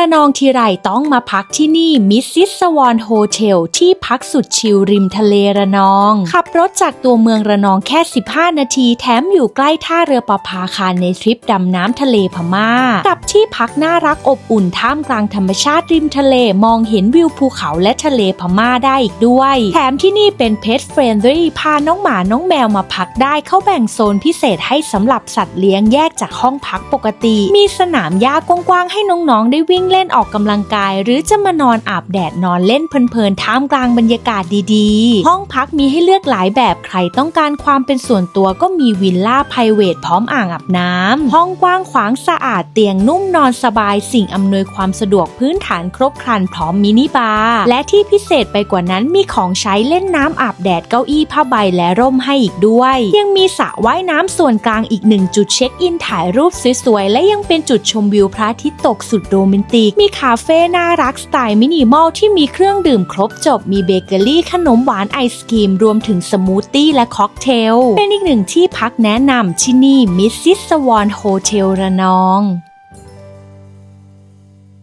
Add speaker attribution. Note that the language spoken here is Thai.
Speaker 1: ระนองทีไรต้องมาพักที่นี่มิสซิสสวอนโฮเทลที่พักสุดชิลริมทะเลระนอง ขับรถจากตัวเมืองระนองแค่ 15 นาที แถมอยู่ใกล้ท่าเรือประภาคารในทริปดำน้ำทะเลพม่า กับที่พักน่ารักอบอุ่นท่ามกลางธรรมชาติริมทะเลมองเห็นวิวภูเขาและทะเลพม่าได้อีกด้วย แถมที่นี่เป็นเพ t เฟรนดี้พาน้องหมาน้องแมวมาพักได้เขาแบ่งโซนพิเศษให้สำหรับสัตว์เลี้ยงแยกจากห้องพักปกติ มีสนามหญ้ากว้างๆให้น้องๆได้วิ่งเล่นออกกำลังกาย หรือจะมานอนอาบแดดนอนเล่นเพลินๆท่ามกลางบรรยากาศดีๆ ห้องพักมีให้เลือกหลายแบบใครต้องการความเป็นส่วนตัวก็มีวิลล่าไพรเวทพร้อมอ่างอาบน้ำห้องกว้างขวางสะอาดเตียงนุ่มนอนสบาย สิ่งอำนวยความสะดวกพื้นฐานครบครันพร้อมมินิบาร์และที่พิเศษไปกว่านั้นมีของใช้เล่นน้ำอาบแดดเก้าอี้ผ้าใบและร่มให้อีกด้วย ยังมีสระว่ายน้ำส่วนกลางอีกหนึ่งจุดเช็คอินถ่ายรูปสวยๆและยังเป็นจุดชมวิวพระอาทิตย์ตกสุดโรแมนติก มีคาเฟ่น่ารักสไตล์มินิมอลที่มีเครื่องดื่มครบจบ มีเบเกอรี่ขนมหวานไอศครีม รวมถึงสมูทตี้และค็อกเทล เป็นอีกหนึ่งที่พักแนะนำที่นี่มิสซิสสวอนโฮเทลระนอง